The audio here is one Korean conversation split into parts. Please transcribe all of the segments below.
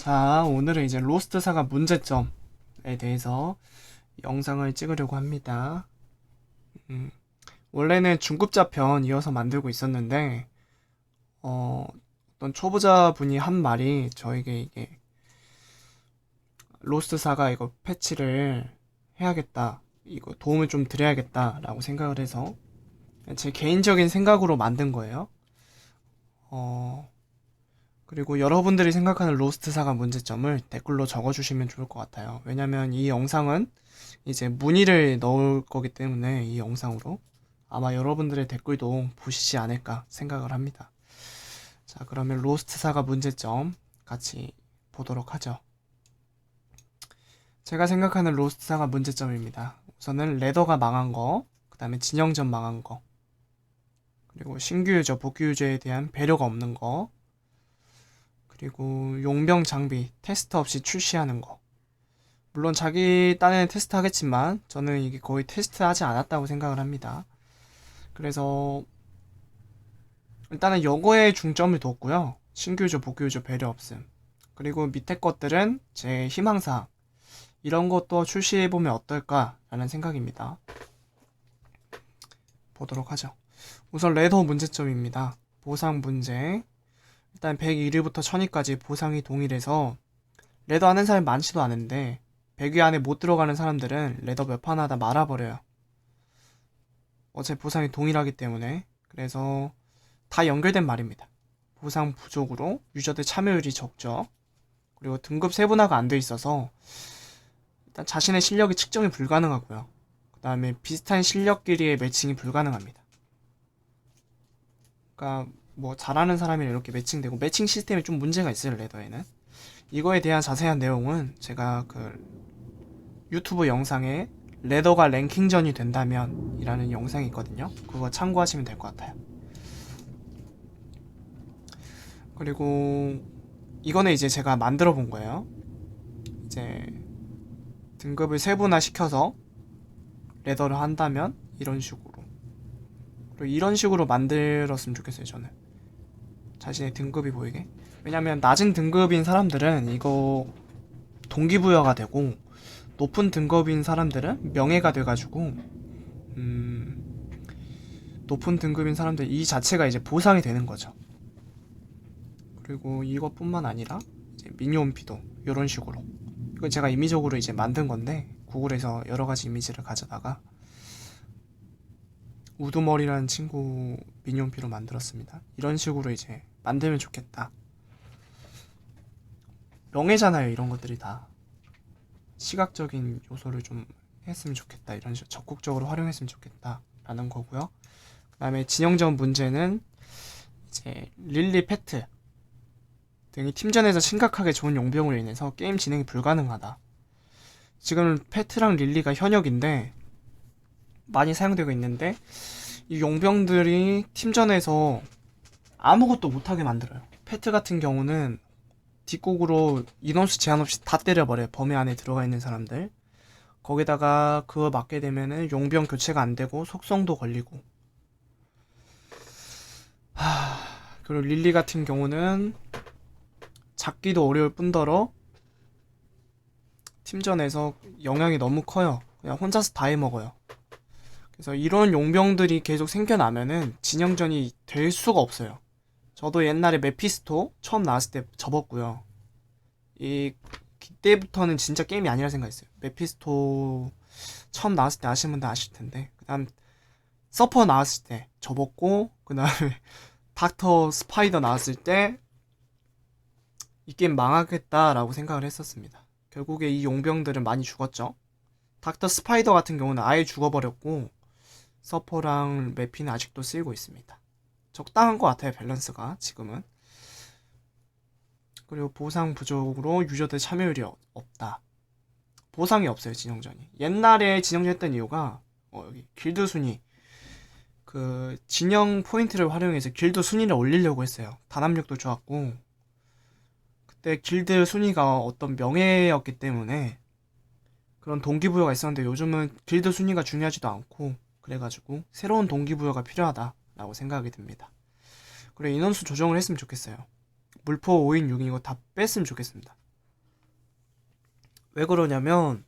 자, 오늘은 이제 로스트 사가 문제점에 대해서 영상을 찍으려고 합니다. 음, 원래는 중급자 편 이어서 만들고 있었는데, 어, 어떤 초보자 분이 한 말이 저에게 이게 로스트 사가 이거 패치를 해야겠다. 이거 도움을 좀 드려야겠다라고 생각을 해서 제 개인적인 생각으로 만든 거예요. 어, 그리고 여러분들이 생각하는 로스트 사가 문제점을 댓글로 적어주시면 좋을 것 같아요. 왜냐면 이 영상은 이제 문의를 넣을 거기 때문에 이 영상으로 아마 여러분들의 댓글도 보시지 않을까 생각을 합니다. 자, 그러면 로스트 사가 문제점 같이 보도록 하죠. 제가 생각하는 로스트 사가 문제점입니다. 우선은 레더가 망한 거, 그 다음에 진영전 망한 거, 그리고 신규 유저, 복귀 유저에 대한 배려가 없는 거, 그리고 용병 장비 테스트 없이 출시하는 거. 물론 자기 딴에는 테스트 하겠지만 저는 이게 거의 테스트 하지 않았다고 생각을 합니다. 그래서 일단은 요거에 중점을 뒀고요. 신규 유저, 복귀 유저 배려 없음. 그리고 밑에 것들은 제 희망사항. 이런 것도 출시해보면 어떨까라는 생각입니다. 보도록 하죠. 우선 레더 문제점입니다. 보상 문제. 일단 101위부터 1000위까지 보상이 동일해서 레더 하는 사람이 많지도 않은데 100위 안에 못 들어가는 사람들은 레더 몇 판 하다 말아버려요. 어차피 보상이 동일하기 때문에 그래서 다 연결된 말입니다. 보상 부족으로 유저들 참여율이 적죠. 그리고 등급 세분화가 안 돼 있어서 일단 자신의 실력이 측정이 불가능하고요. 그 다음에 비슷한 실력끼리의 매칭이 불가능합니다. 그러니까 뭐 잘하는 사람이랑 이렇게 매칭되고 매칭 시스템에 좀 문제가 있어요 레더에는. 이거에 대한 자세한 내용은 제가 그 유튜브 영상에 레더가 랭킹전이 된다면 이라는 영상이 있거든요. 그거 참고하시면 될 것 같아요. 그리고 이거는 이제 제가 만들어 본 거예요. 이제 등급을 세분화 시켜서 레더를 한다면 이런 식으로. 그리고 이런 식으로 만들었으면 좋겠어요 저는 자신의 등급이 보이게. 왜냐면 낮은 등급인 사람들은 이거 동기부여가 되고 높은 등급인 사람들은 명예가 돼가지고 음 높은 등급인 사람들 이 자체가 이제 보상이 되는 거죠. 그리고 이것뿐만 아니라 미니홈피도 이런 식으로. 이건 제가 임의적으로 이제 만든 건데 구글에서 여러 가지 이미지를 가져다가 우두머리라는 친구 미니홈피로 만들었습니다. 이런 식으로 이제 만들면 좋겠다. 명예잖아요, 이런 것들이 다. 시각적인 요소를 좀 했으면 좋겠다. 이런 식으로 적극적으로 활용했으면 좋겠다. 라는 거고요. 그 다음에 진영전 문제는 이제 릴리 패트 등이 팀전에서 심각하게 좋은 용병으로 인해서 게임 진행이 불가능하다. 지금 패트랑 릴리가 현역인데 많이 사용되고 있는데 이 용병들이 팀전에서 아무것도 못하게 만들어요. 패트 같은 경우는 뒷곡으로 인원수 제한 없이 다 때려버려요. 범위 안에 들어가 있는 사람들. 거기다가 그거 맞게 되면은 용병 교체가 안 되고 속성도 걸리고. 하... 그리고 릴리 같은 경우는 잡기도 어려울 뿐더러 팀전에서 영향이 너무 커요. 그냥 혼자서 다 해먹어요. 그래서 이런 용병들이 계속 생겨나면은 진영전이 될 수가 없어요. 저도 옛날에 메피스토 처음 나왔을 때 접었고요. 이 그때부터는 진짜 게임이 아니라 생각했어요. 메피스토 처음 나왔을 때 아시는 분들 아실 텐데 그다음 서퍼 나왔을 때 접었고 그다음에 닥터 스파이더 나왔을 때 이 게임 망하겠다라고 생각을 했었습니다. 결국에 이 용병들은 많이 죽었죠. 닥터 스파이더 같은 경우는 아예 죽어버렸고 서퍼랑 매피는 아직도 쓰이고 있습니다. 적당한 것 같아요 밸런스가 지금은. 그리고 보상 부족으로 유저들 참여율이 어- 없다. 보상이 없어요 진영전이. 옛날에 진영전 했던 이유가 어, 여기 길드 순위 그 진영 포인트를 활용해서 길드 순위를 올리려고 했어요. 단합력도 좋았고 그때 길드 순위가 어떤 명예였기 때문에 그런 동기부여가 있었는데 요즘은 길드 순위가 중요하지도 않고 그래가지고 새로운 동기부여가 필요하다 라고 생각이 듭니다. 그리고 인원수 조정을 했으면 좋겠어요. 물포 5인 6인 이거 다 뺐으면 좋겠습니다. 왜 그러냐면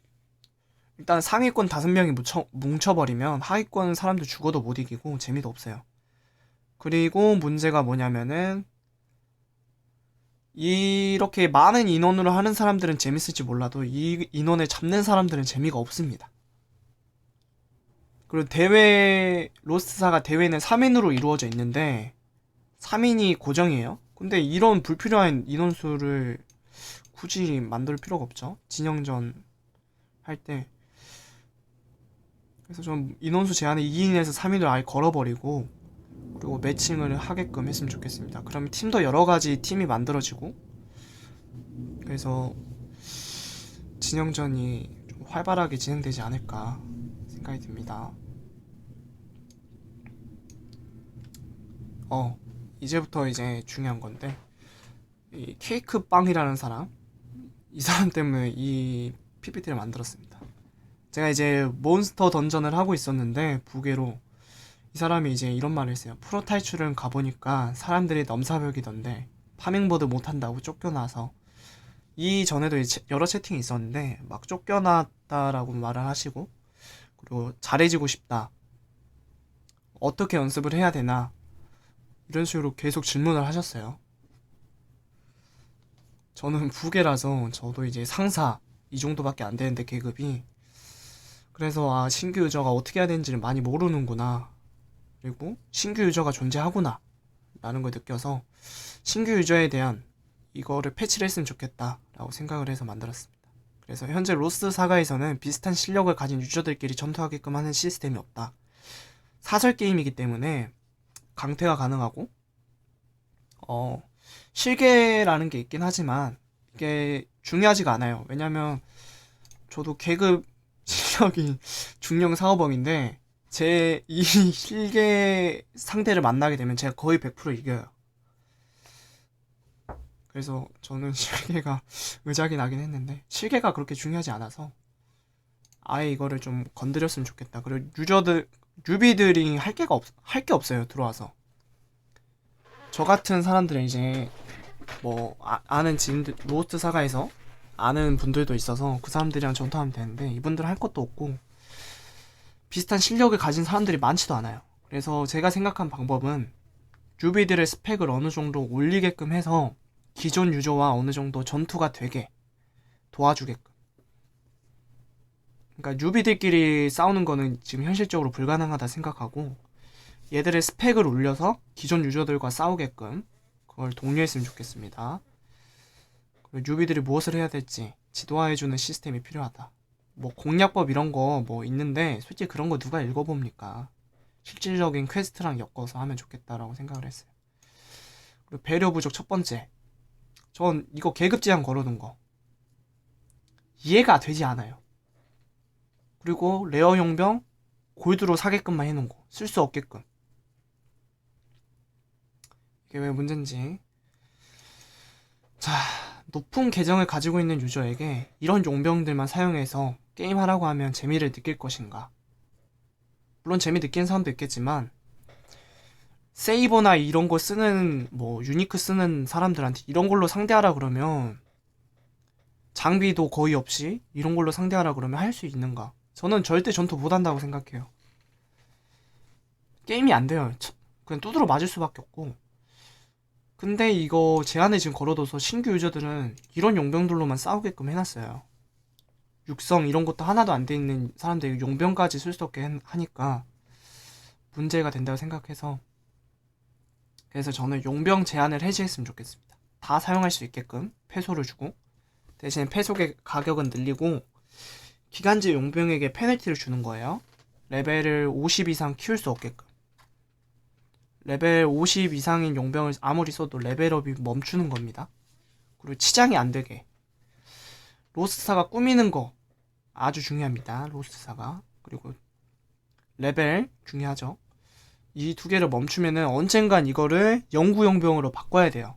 일단 상위권 다섯 명이 뭉쳐, 뭉쳐버리면 하위권 사람들 죽어도 못 이기고 재미도 없어요. 그리고 문제가 뭐냐면은 이렇게 많은 인원으로 하는 사람들은 재밌을지 몰라도 이 인원을 잡는 사람들은 재미가 없습니다. 그리고 대회 로스트사가 대회는 3인으로 이루어져 있는데 3인이 고정이에요. 근데 이런 불필요한 인원수를 굳이 만들 필요가 없죠. 진영전 할 때. 그래서 좀 인원수 제한을 2인에서 3인으로 아예 걸어버리고 그리고 매칭을 하게끔 했으면 좋겠습니다. 그러면 팀도 여러 가지 팀이 만들어지고 그래서 진영전이 좀 활발하게 진행되지 않을까 생각이 듭니다. 어, 이제부터 이제 중요한 건데 이 케이크 빵이라는 사람 이 사람 때문에 이 PPT를 만들었습니다. 제가 이제 몬스터 던전을 하고 있었는데 부계로 이 사람이 이제 이런 말을 했어요. 프로 탈출은 가보니까 사람들이 넘사벽이던데 파밍보드 못한다고 쫓겨나서 이 전에도 여러 채팅이 있었는데 막 쫓겨났다라고 말을 하시고 그리고 잘해지고 싶다. 어떻게 연습을 해야 되나 이런 식으로 계속 질문을 하셨어요. 저는 부계라서 저도 이제 상사 이 정도밖에 안 되는데 계급이. 그래서 아 신규 유저가 어떻게 해야 되는지를 많이 모르는구나. 그리고 신규 유저가 존재하구나 라는 걸 느껴서 신규 유저에 대한 이거를 패치를 했으면 좋겠다 라고 생각을 해서 만들었습니다. 그래서 현재 로스 사가에서는 비슷한 실력을 가진 유저들끼리 전투하게끔 하는 시스템이 없다. 사설 게임이기 때문에 강퇴가 가능하고 어 실계라는 게 있긴 하지만 이게 중요하지가 않아요. 왜냐면 저도 계급 실력이 중령 사오범인데 제 이 실계 상대를 만나게 되면 제가 거의 100% 이겨요. 그래서 저는 실계가 의작이 나긴 했는데 실계가 그렇게 중요하지 않아서 아예 이거를 좀 건드렸으면 좋겠다. 그리고 유저들 뉴비들이 할 게가 없, 할 게 없어요. 들어와서. 저 같은 사람들은 이제 뭐 아, 는 지인들 로스트 사가에서 아는 분들도 있어서 그 사람들이랑 전투하면 되는데 이분들 할 것도 없고 비슷한 실력을 가진 사람들이 많지도 않아요. 그래서 제가 생각한 방법은 뉴비들의 스펙을 어느 정도 올리게끔 해서 기존 유저와 어느 정도 전투가 되게 도와주게끔. 그러니까 뉴비들끼리 싸우는 거는 지금 현실적으로 불가능하다 생각하고 얘들의 스펙을 올려서 기존 유저들과 싸우게끔 그걸 독려했으면 좋겠습니다. 그리고 뉴비들이 무엇을 해야 될지 지도화해주는 시스템이 필요하다. 뭐 공략법 이런 거 뭐 있는데 솔직히 그런 거 누가 읽어봅니까? 실질적인 퀘스트랑 엮어서 하면 좋겠다라고 생각을 했어요. 그리고 배려 부족 첫 번째. 전 이거 계급 제한 걸어둔 거. 이해가 되지 않아요. 그리고 레어 용병 골드로 사게끔만 해놓은 거. 쓸 수 없게끔. 이게 왜 문제인지. 자, 높은 계정을 가지고 있는 유저에게 이런 용병들만 사용해서 게임하라고 하면 재미를 느낄 것인가? 물론 재미 느끼는 사람도 있겠지만, 세이버나 이런 거 쓰는, 뭐, 유니크 쓰는 사람들한테 이런 걸로 상대하라 그러면, 장비도 거의 없이 이런 걸로 상대하라 그러면 할 수 있는가? 저는 절대 전투 못 한다고 생각해요. 게임이 안 돼요. 그냥 두드러 맞을 수밖에 없고. 근데 이거 제한을 지금 걸어둬서 신규 유저들은 이런 용병들로만 싸우게끔 해놨어요. 육성 이런 것도 하나도 안 돼 있는 사람들이 용병까지 쓸 수 없게 하니까 문제가 된다고 생각해서 그래서 저는 용병 제한을 해제했으면 좋겠습니다. 다 사용할 수 있게끔 패소를 주고 대신 패속의 가격은 늘리고 기간제 용병에게 페널티를 주는 거예요. 레벨을 50 이상 키울 수 없게끔. 레벨 50 이상인 용병을 아무리 써도 레벨업이 멈추는 겁니다. 그리고 치장이 안 되게. 로스트사가 꾸미는 거 아주 중요합니다. 로스트사가. 그리고 레벨 중요하죠. 이 두 개를 멈추면은 언젠간 이거를 영구 용병으로 바꿔야 돼요.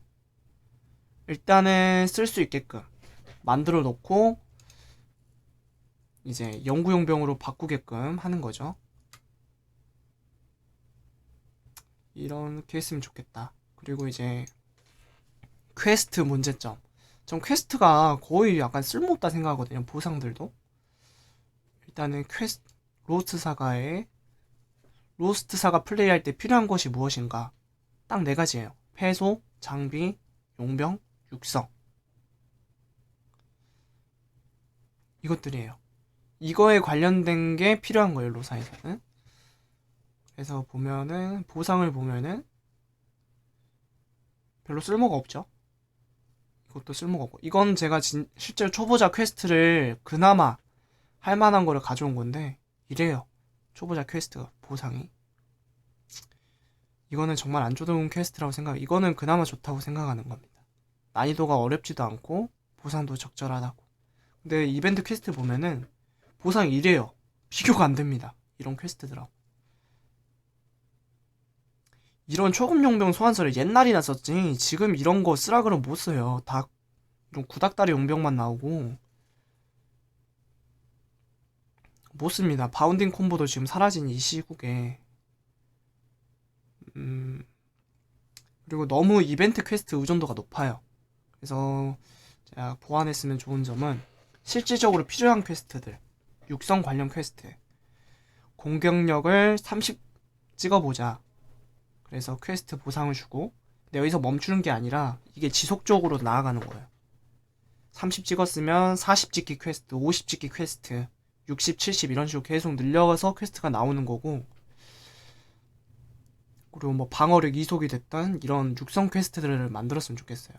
일단은 쓸 수 있게끔 만들어 놓고 이제 영구 용병으로 바꾸게끔 하는 거죠. 이렇게 했으면 좋겠다. 그리고 이제 퀘스트 문제점. 전 퀘스트가 거의 약간 쓸모없다 생각하거든요. 보상들도. 일단은 퀘스트 로스트 사가의 로스트 사가 플레이할 때 필요한 것이 무엇인가? 딱 네 가지예요. 패소, 장비, 용병, 육성. 이것들이에요. 이거에 관련된 게 필요한 거예요, 로사에서는. 그래서 보면은 보상을 보면은 별로 쓸모가 없죠. 이것도 쓸모가 없고 이건 제가 진, 실제로 초보자 퀘스트를 그나마 할 만한 거를 가져온 건데 이래요. 초보자 퀘스트가 보상이 이거는 정말 안 좋은 퀘스트라고 생각. 이거는 그나마 좋다고 생각하는 겁니다. 난이도가 어렵지도 않고 보상도 적절하다고. 근데 이벤트 퀘스트 보면은 보상 이래요. 비교가 안 됩니다. 이런 퀘스트들하고. 이런 초급 용병 소환서를 옛날이나 썼지 지금 이런 거 쓰라 그러면 못 써요. 다 이런 구닥다리 용병만 나오고 못 씁니다. 바운딩 콤보도 지금 사라진 이 시국에 음 그리고 너무 이벤트 퀘스트 의존도가 높아요. 그래서 제가 보완했으면 좋은 점은 실질적으로 필요한 퀘스트들 육성 관련 퀘스트 공격력을 30 찍어보자. 그래서 퀘스트 보상을 주고 근데 여기서 멈추는 게 아니라 이게 지속적으로 나아가는 거예요. 30 찍었으면 40 찍기 퀘스트, 50 찍기 퀘스트, 60, 70 이런 식으로 계속 늘려가서 퀘스트가 나오는 거고 그리고 뭐 방어력 이속이 됐던 이런 육성 퀘스트들을 만들었으면 좋겠어요.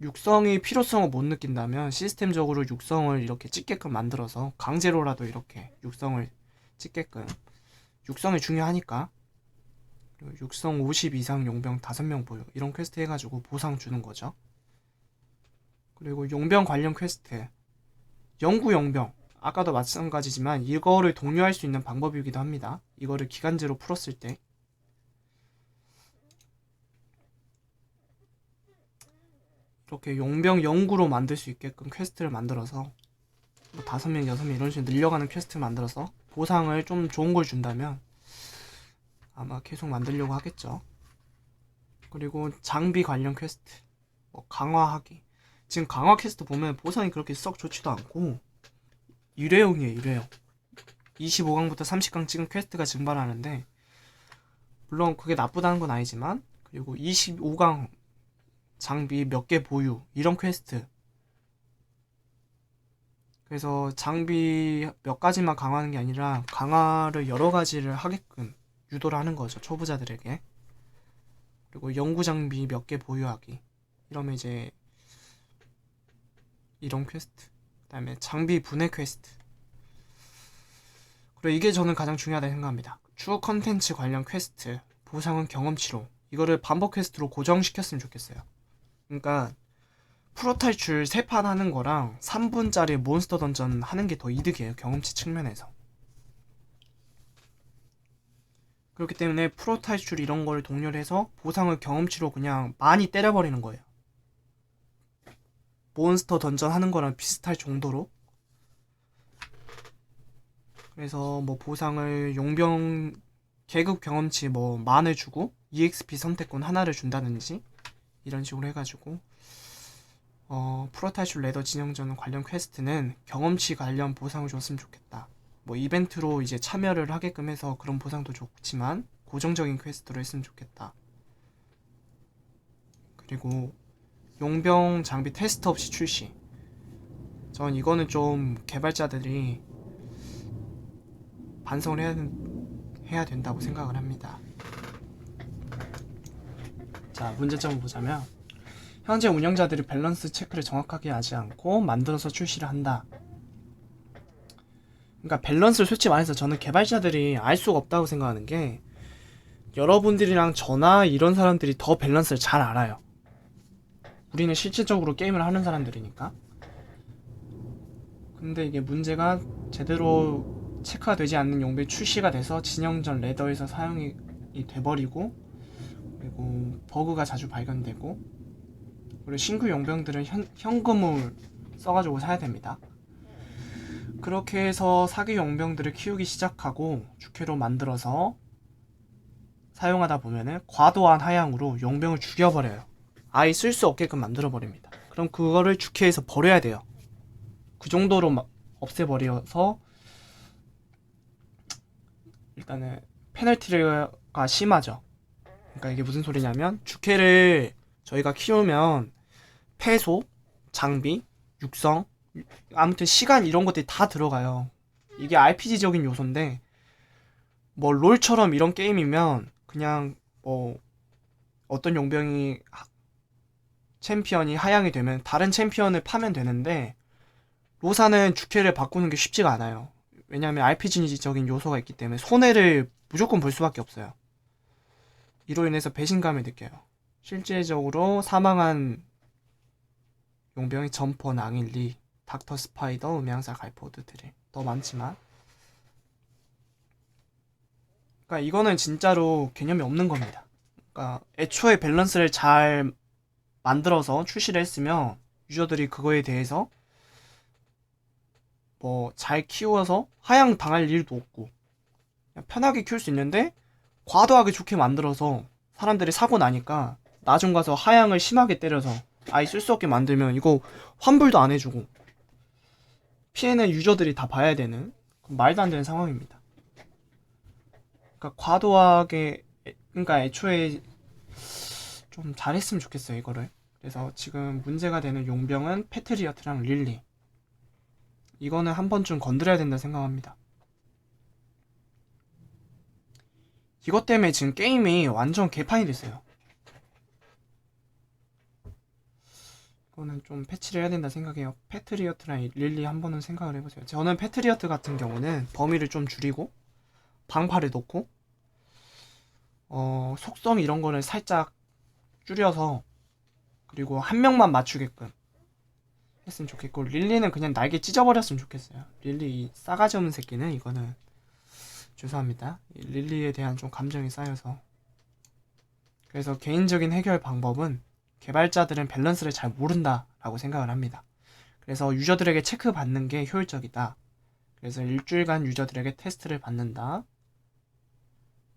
육성이 필요성을 못 느낀다면 시스템적으로 육성을 이렇게 찍게끔 만들어서 강제로라도 이렇게 육성을 찍게끔. 육성이 중요하니까. 육성 50 이상 용병 5명 보유. 이런 퀘스트 해가지고 보상 주는 거죠. 그리고 용병 관련 퀘스트. 영구 용병. 아까도 마찬가지지만 이거를 독려할 수 있는 방법이기도 합니다. 이거를 기간제로 풀었을 때 이렇게 용병 영구로 만들 수 있게끔 퀘스트를 만들어서 뭐 다섯 명, 여섯 명 이런 식으로 늘려가는 퀘스트 만들어서 보상을 좀 좋은 걸 준다면 아마 계속 만들려고 하겠죠. 그리고 장비 관련 퀘스트, 뭐 강화하기. 지금 강화 퀘스트 보면 보상이 그렇게 썩 좋지도 않고 일회용이에요, 일회용. 25강부터 30강 찍은 퀘스트가 증발하는데 물론 그게 나쁘다는 건 아니지만 그리고 25강 장비 몇 개 보유 이런 퀘스트. 그래서 장비 몇 가지만 강화하는 게 아니라 강화를 여러 가지를 하게끔 유도를 하는 거죠 초보자들에게. 그리고 연구 장비 몇 개 보유하기. 이러면 이제 이런 퀘스트. 그다음에 장비 분해 퀘스트. 그리고 이게 저는 가장 중요하다고 생각합니다. 추후 컨텐츠 관련 퀘스트 보상은 경험치로. 이거를 반복 퀘스트로 고정시켰으면 좋겠어요 그러니까 프로 탈출 3판 하는 거랑 3분짜리 몬스터 던전 하는 게 더 이득이에요. 경험치 측면에서. 그렇기 때문에 프로 탈출 이런 걸 동렬해서 보상을 경험치로 그냥 많이 때려버리는 거예요. 몬스터 던전 하는 거랑 비슷할 정도로. 그래서 뭐 보상을 용병 계급 경험치 뭐 만을 주고 EXP 선택권 하나를 준다든지 이런 식으로 해가지고 어, 프로탈출 레더 진영전 관련 퀘스트는 경험치 관련 보상을 줬으면 좋겠다. 뭐 이벤트로 이제 참여를 하게끔 해서 그런 보상도 좋지만 고정적인 퀘스트로 했으면 좋겠다. 그리고 용병 장비 테스트 없이 출시. 전 이거는 좀 개발자들이 반성을 해야, 해야 된다고 생각을 합니다. 자, 문제점을 보자면 현재 운영자들이 밸런스 체크를 정확하게 하지 않고 만들어서 출시를 한다. 그러니까 밸런스를 솔직히 말해서 저는 개발자들이 알 수가 없다고 생각하는 게 여러분들이랑 저나 이런 사람들이 더 밸런스를 잘 알아요. 우리는 실질적으로 게임을 하는 사람들이니까. 근데 이게 문제가 제대로 체크가 되지 않는 용병이 출시가 돼서 진영전 레더에서 사용이 돼버리고 그리고 버그가 자주 발견되고 그리고 신규 용병들은 현, 현금을 써가지고 사야 됩니다. 그렇게 해서 사기 용병들을 키우기 시작하고 주캐로 만들어서 사용하다 보면은 과도한 하향으로 용병을 죽여버려요. 아예 쓸 수 없게끔 만들어 버립니다. 그럼 그거를 주캐에서 버려야 돼요. 그 정도로 막 없애버려서 일단은 페널티가 심하죠. 그러니까 이게 무슨 소리냐면 주캐를 저희가 키우면 패소, 장비, 육성, 아무튼 시간 이런 것들이 다 들어가요. 이게 RPG적인 요소인데 뭐 롤처럼 이런 게임이면 그냥 뭐 어떤 용병이 하- 챔피언이 하향이 되면 다른 챔피언을 파면 되는데 로사는 주캐를 바꾸는 게 쉽지가 않아요. 왜냐하면 RPG적인 요소가 있기 때문에 손해를 무조건 볼 수밖에 없어요. 이로 인해서 배신감을 느껴요. 실제적으로 사망한 용병이 점퍼, 낭일리, 닥터 스파이더, 음향사, 갈포드, 드릴 더 많지만 그러니까 이거는 진짜로 개념이 없는 겁니다. 그러니까 애초에 밸런스를 잘 만들어서 출시를 했으면 유저들이 그거에 대해서 뭐 잘 키워서 하향 당할 일도 없고 편하게 키울 수 있는데 과도하게 좋게 만들어서 사람들이 사고 나니까 나중 가서 하향을 심하게 때려서 아예 쓸 수 없게 만들면 이거 환불도 안 해주고 피해는 유저들이 다 봐야 되는 말도 안 되는 상황입니다. 그러니까 과도하게 애- 그러니까 애초에 좀 잘했으면 좋겠어요 이거를. 그래서 지금 문제가 되는 용병은 패트리어트랑 릴리. 이거는 한 번쯤 건드려야 된다 생각합니다. 이것 때문에 지금 게임이 완전 개판이 됐어요. 이거는 좀 패치를 해야 된다 생각해요. 패트리어트랑 릴리 한 번은 생각을 해보세요. 저는 패트리어트 같은 경우는 범위를 좀 줄이고 방파를 놓고 어, 속성 이런 거를 살짝 줄여서 그리고 한 명만 맞추게끔 했으면 좋겠고 릴리는 그냥 날개 찢어버렸으면 좋겠어요. 릴리 이 싸가지 없는 새끼는 이거는 죄송합니다. 이 릴리에 대한 좀 감정이 쌓여서 그래서 개인적인 해결 방법은 개발자들은 밸런스를 잘 모른다라고 생각을 합니다. 그래서 유저들에게 체크 받는 게 효율적이다. 그래서 일주일간 유저들에게 테스트를 받는다.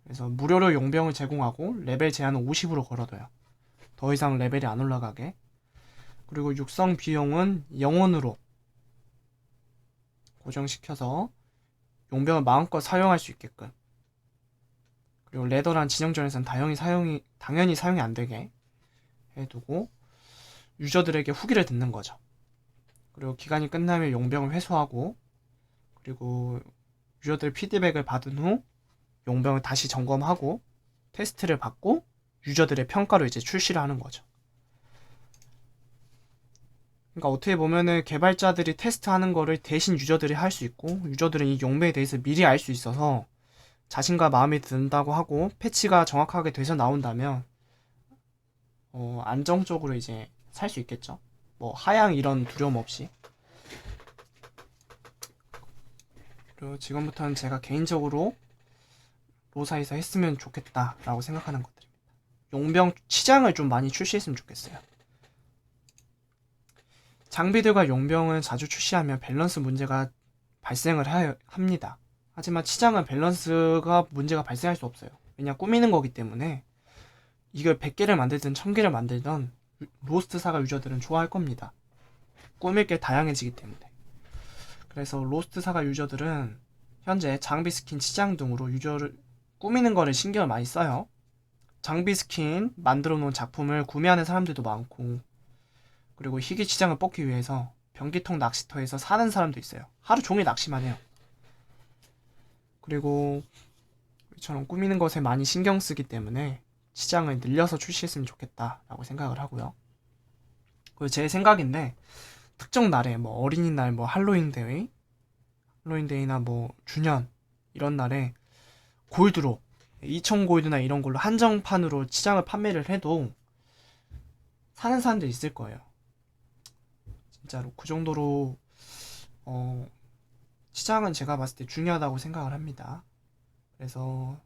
그래서 무료로 용병을 제공하고 레벨 제한은 50으로 걸어둬요. 더 이상 레벨이 안 올라가게. 그리고 육성 비용은 영원으로 고정시켜서 용병을 마음껏 사용할 수 있게끔. 그리고 레더란 진영전에선 당연히 사용이 당연히 사용이 안 되게 해두고 유저들에게 후기를 듣는 거죠. 그리고 기간이 끝나면 용병을 회수하고 그리고 유저들 피드백을 받은 후 용병을 다시 점검하고 테스트를 받고 유저들의 평가로 이제 출시를 하는 거죠. 그러니까 어떻게 보면은 개발자들이 테스트하는 거를 대신 유저들이 할 수 있고 유저들은 이 용병에 대해서 미리 알 수 있어서 자신과 마음에 든다고 하고 패치가 정확하게 돼서 나온다면 어, 안정적으로 이제 살 수 있겠죠. 뭐 하향 이런 두려움 없이. 그리고 지금부터는 제가 개인적으로 로사에서 했으면 좋겠다라고 생각하는 것들입니다. 용병 치장을 좀 많이 출시했으면 좋겠어요. 장비들과 용병은 자주 출시하면 밸런스 문제가 발생을 하, 합니다. 하지만 치장은 밸런스가 문제가 발생할 수 없어요. 왜냐 꾸미는 거기 때문에 이걸 100개를 만들든 1000개를 만들든 로스트 사가 유저들은 좋아할 겁니다. 꾸밀 게 다양해지기 때문에. 그래서 로스트 사가 유저들은 현재 장비 스킨 치장 등으로 유저를 꾸미는 거를 신경을 많이 써요. 장비 스킨 만들어 놓은 작품을 구매하는 사람들도 많고 그리고 희귀 치장을 뽑기 위해서 변기통 낚시터에서 사는 사람도 있어요. 하루 종일 낚시만 해요. 그리고 이처럼 꾸미는 것에 많이 신경 쓰기 때문에 시장을 늘려서 출시했으면 좋겠다라고 생각을 하고요. 그리고 제 생각인데 특정 날에 뭐 어린이날, 뭐 할로윈 데이, 할로윈 데이나 뭐 주년 이런 날에 골드로 2천 골드나 이런 걸로 한정판으로 시장을 판매를 해도 사는 사람들 있을 거예요. 진짜로 그 정도로 어 시장은 제가 봤을 때 중요하다고 생각을 합니다. 그래서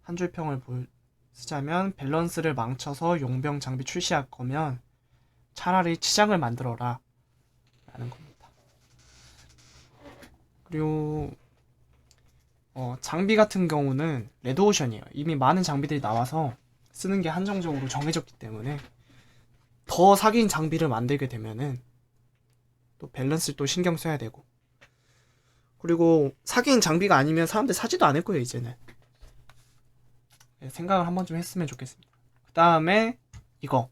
한 줄 평을 볼 쓰자면 밸런스를 망쳐서 용병 장비 출시할 거면 차라리 치장을 만들어라 라는 겁니다. 그리고 어, 장비 같은 경우는 레드오션이에요. 이미 많은 장비들이 나와서 쓰는 게 한정적으로 정해졌기 때문에 더 사기인 장비를 만들게 되면은 또 밸런스를 또 신경 써야 되고. 그리고 사기인 장비가 아니면 사람들 사지도 않을 거예요 이제는. 네, 생각을 한번 좀 했으면 좋겠습니다. 그 다음에 이거.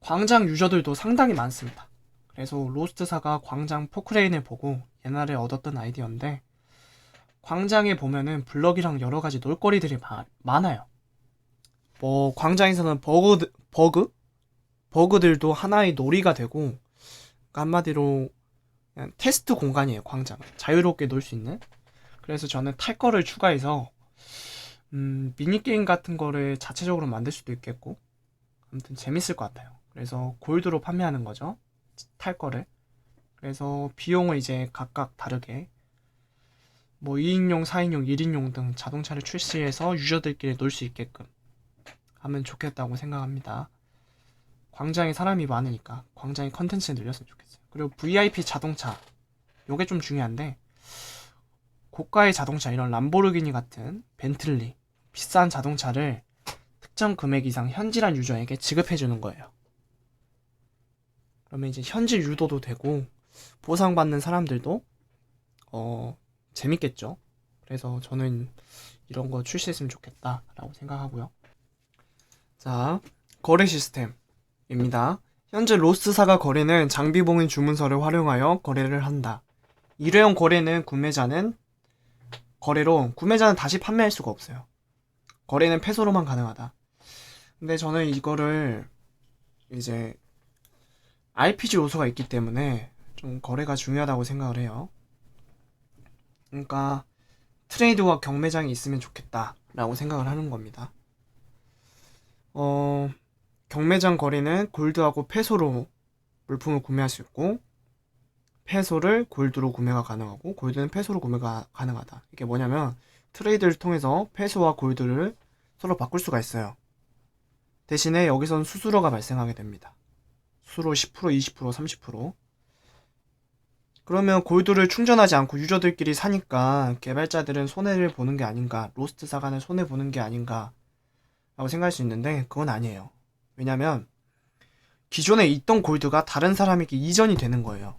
광장 유저들도 상당히 많습니다. 그래서 로스트사가 광장 포크레인을 보고 옛날에 얻었던 아이디어인데 광장에 보면은 블럭이랑 여러 가지 놀거리들이 마- 많아요. 뭐 광장에서는 버그 버그? 버그들도 하나의 놀이가 되고 한마디로 그냥 테스트 공간이에요. 광장은 자유롭게 놀 수 있는. 그래서 저는 탈 거를 추가해서 음, 미니 게임 같은 거를 자체적으로 만들 수도 있겠고 아무튼 재밌을 것 같아요. 그래서 골드로 판매하는 거죠. 탈 거를. 그래서 비용을 이제 각각 다르게 뭐 2인용, 4인용, 1인용 등 자동차를 출시해서 유저들끼리 놀 수 있게끔 하면 좋겠다고 생각합니다. 광장에 사람이 많으니까 광장에 컨텐츠를 늘렸으면 좋겠어요. 그리고 VIP 자동차 요게 좀 중요한데 고가의 자동차 이런 람보르기니 같은 벤틀리 비싼 자동차를 특정 금액 이상 현질한 유저에게 지급해 주는 거예요. 그러면 이제 현질 유도도 되고 보상받는 사람들도 어 재밌겠죠. 그래서 저는 이런 거 출시했으면 좋겠다라고 생각하고요. 자, 거래 시스템 입니다. 현재 로스트사가 거래는 장비봉인 주문서를 활용하여 거래를 한다. 일회용 거래는 구매자는 거래로 구매자는 다시 판매할 수가 없어요. 거래는 패소로만 가능하다. 근데 저는 이거를 이제 RPG 요소가 있기 때문에 좀 거래가 중요하다고 생각을 해요. 그러니까 트레이드와 경매장이 있으면 좋겠다라고 생각을 하는 겁니다. 어, 경매장 거래는 골드하고 페소로 물품을 구매할 수 있고 페소를 골드로 구매가 가능하고 골드는 페소로 구매가 가능하다. 이게 뭐냐면 트레이드를 통해서 페소와 골드를 서로 바꿀 수가 있어요. 대신에 여기선 수수료가 발생하게 됩니다. 수수료 10%, 20%, 30%. 그러면 골드를 충전하지 않고 유저들끼리 사니까 개발자들은 손해를 보는 게 아닌가, 로스트 사가는 손해 보는 게 아닌가 라고 생각할 수 있는데 그건 아니에요. 왜냐면 기존에 있던 골드가 다른 사람에게 이전이 되는 거예요.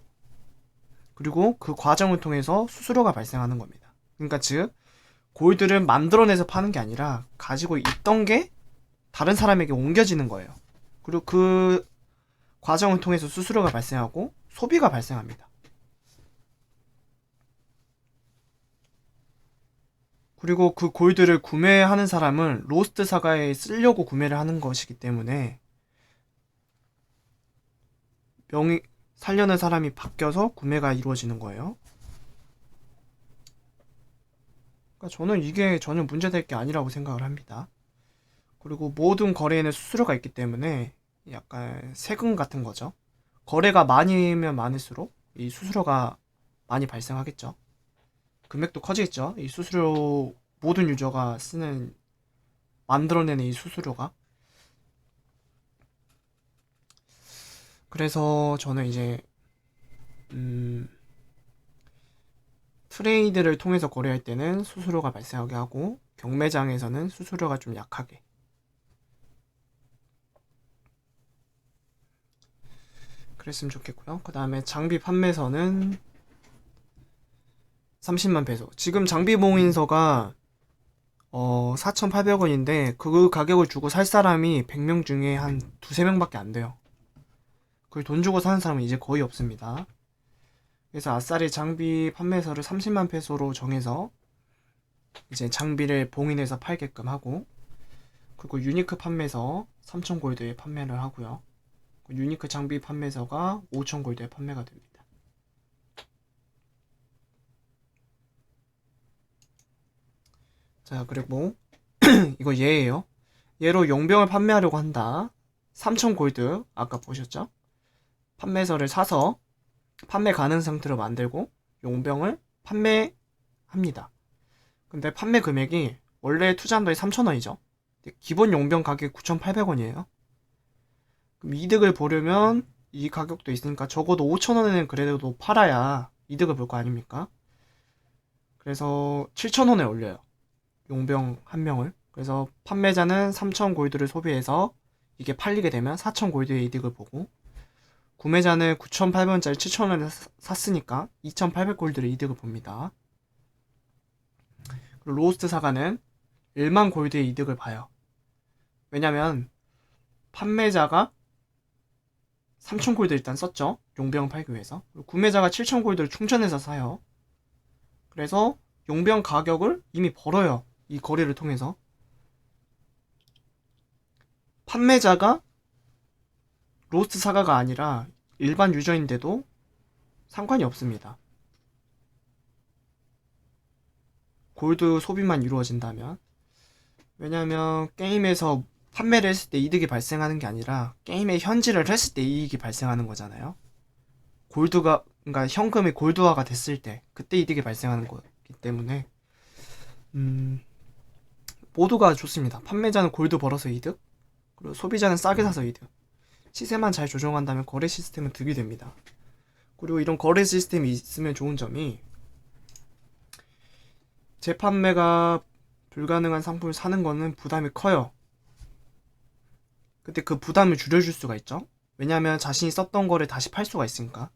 그리고 그 과정을 통해서 수수료가 발생하는 겁니다. 그러니까 즉 골드를 만들어내서 파는 게 아니라 가지고 있던 게 다른 사람에게 옮겨지는 거예요. 그리고 그 과정을 통해서 수수료가 발생하고 소비가 발생합니다. 그리고 그 골드를 구매하는 사람은 로스트 사가에 쓰려고 구매를 하는 것이기 때문에 명의 살려는 사람이 바뀌어서 구매가 이루어지는 거예요. 그러니까 저는 이게 전혀 문제될 게 아니라고 생각을 합니다. 그리고 모든 거래에는 수수료가 있기 때문에 약간 세금 같은 거죠. 거래가 많으면 많을수록 이 수수료가 많이 발생하겠죠. 금액도 커지겠죠. 이 수수료 모든 유저가 쓰는 만들어내는 이 수수료가 그래서 저는 이제 음 트레이드를 통해서 거래할 때는 수수료가 발생하게 하고 경매장에서는 수수료가 좀 약하게 그랬으면 좋겠고요. 그 다음에 장비 판매서는 30만 페소. 지금 장비 봉인서가 어 4,800원인데 그 가격을 주고 살 사람이 100명 중에 한 두세 명밖에 안 돼요. 그걸 돈 주고 사는 사람은 이제 거의 없습니다. 그래서 아싸리 장비 판매서를 30만 페소로 정해서 이제 장비를 봉인해서 팔게끔 하고 그리고 유니크 판매서 3,000 골드에 판매를 하고요. 그 유니크 장비 판매서가 5,000 골드에 판매가 됩니다. 자, 그리고 이거 얘예요. 얘로 용병을 판매하려고 한다. 3,000 골드 아까 보셨죠? 판매서를 사서 판매 가능 상태로 만들고 용병을 판매합니다. 근데 판매 금액이 원래 투자한 돈이 3,000원이죠. 기본 용병 가격이 9,800원이에요. 그럼 이득을 보려면 이 가격도 있으니까 적어도 5,000원에는 그래도 팔아야 이득을 볼 거 아닙니까? 그래서 7,000원에 올려요. 용병 한 명을. 그래서 판매자는 3,000 골드를 소비해서 이게 팔리게 되면 4,000 골드의 이득을 보고 구매자는 9,800원짜리 7,000원에 샀으니까 2,800 골드의 이득을 봅니다. 그리고 로스트 사과는 1만 골드의 이득을 봐요. 왜냐면 판매자가 3,000 골드 일단 썼죠. 용병 팔기 위해서. 구매자가 7,000 골드를 충전해서 사요. 그래서 용병 가격을 이미 벌어요. 이 거래를 통해서. 판매자가 로스트 사과가 아니라 일반 유저인데도 상관이 없습니다. 골드 소비만 이루어진다면. 왜냐면 게임에서 판매를 했을 때 이득이 발생하는 게 아니라 게임의 현질을 했을 때 이익이 발생하는 거잖아요. 골드가 그러니까 현금이 골드화가 됐을 때 그때 이득이 발생하는 거기 때문에 음, 모두가 좋습니다. 판매자는 골드 벌어서 이득, 그리고 소비자는 싸게 사서 이득. 시세만 잘 조정한다면 거래 시스템은 득이 됩니다. 그리고 이런 거래 시스템이 있으면 좋은 점이 재판매가 불가능한 상품을 사는 거는 부담이 커요. 근데 그 부담을 줄여줄 수가 있죠. 왜냐하면 자신이 썼던 거를 다시 팔 수가 있으니까.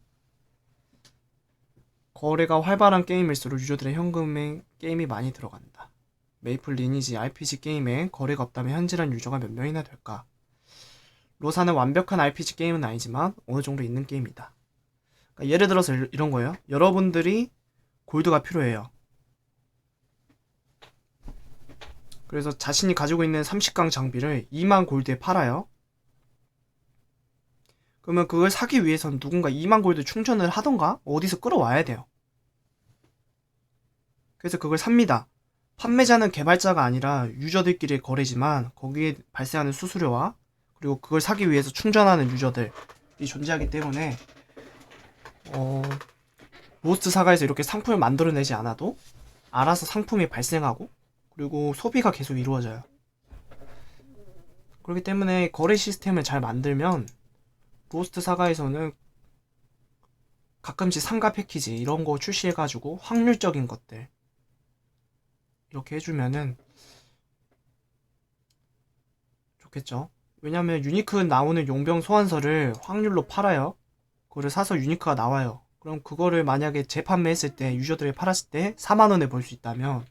거래가 활발한 게임일수록 유저들의 현금에 게임이 많이 들어간다. 메이플 리니지 RPG 게임에 거래가 없다면 현질한 유저가 몇 명이나 될까? 로사는 완벽한 RPG 게임은 아니지만 어느 정도 있는 게임이다. 그러니까 예를 들어서 이- 이런 거예요. 여러분들이 골드가 필요해요. 그래서 자신이 가지고 있는 30강 장비를 2만 골드에 팔아요. 그러면 그걸 사기 위해서는 누군가 2만 골드 충전을 하던가 어디서 끌어와야 돼요. 그래서 그걸 삽니다. 판매자는 개발자가 아니라 유저들끼리의 거래지만 거기에 발생하는 수수료와 그리고 그걸 사기 위해서 충전하는 유저들이 존재하기 때문에 어, 로스트 사가에서 이렇게 상품을 만들어내지 않아도 알아서 상품이 발생하고 그리고 소비가 계속 이루어져요. 그렇기 때문에 거래 시스템을 잘 만들면 로스트 사가에서는 가끔씩 상가 패키지 이런 거 출시해가지고 확률적인 것들 이렇게 해주면은 좋겠죠. 왜냐면 유니크 나오는 용병 소환서를 확률로 팔아요. 그거를 사서 유니크가 나와요. 그럼 그거를 만약에 재판매했을 때 유저들이 팔았을 때 4만 원에 벌 수 있다면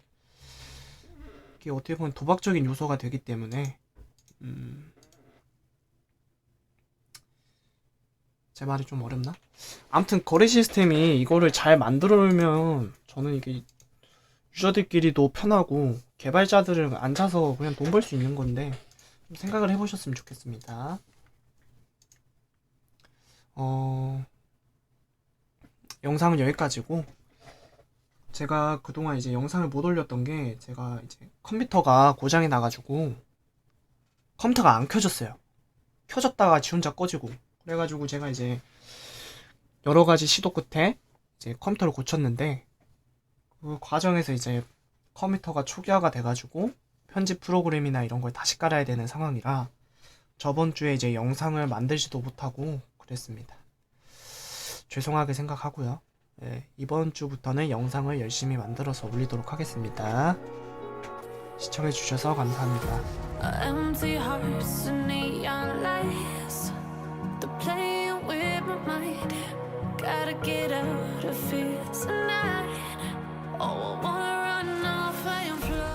이게 어떻게 보면 도박적인 요소가 되기 때문에 음... 제 말이 좀 어렵나? 아무튼 거래 시스템이 이거를 잘 만들어면 저는 이게 유저들끼리도 편하고 개발자들은 앉아서 그냥 돈 벌 수 있는 건데 좀 생각을 해보셨으면 좋겠습니다. 어, 영상은 여기까지고 제가 그동안 이제 영상을 못 올렸던 게 제가 이제 컴퓨터가 고장이 나가지고 컴퓨터가 안 켜졌어요. 켜졌다가 지 혼자 꺼지고 그래가지고 제가 이제 여러 가지 시도 끝에 이제 컴퓨터를 고쳤는데 그 과정에서 이제 컴퓨터가 초기화가 돼가지고 편집 프로그램이나 이런 걸 다시 깔아야 되는 상황이라 저번 주에 이제 영상을 만들지도 못하고 그랬습니다. 죄송하게 생각하고요. 예, 이번 주부터는 영상을 열심히 만들어서 올리도록 하겠습니다. 시청해주셔서 감사합니다. Oh, I wanna run off and fly.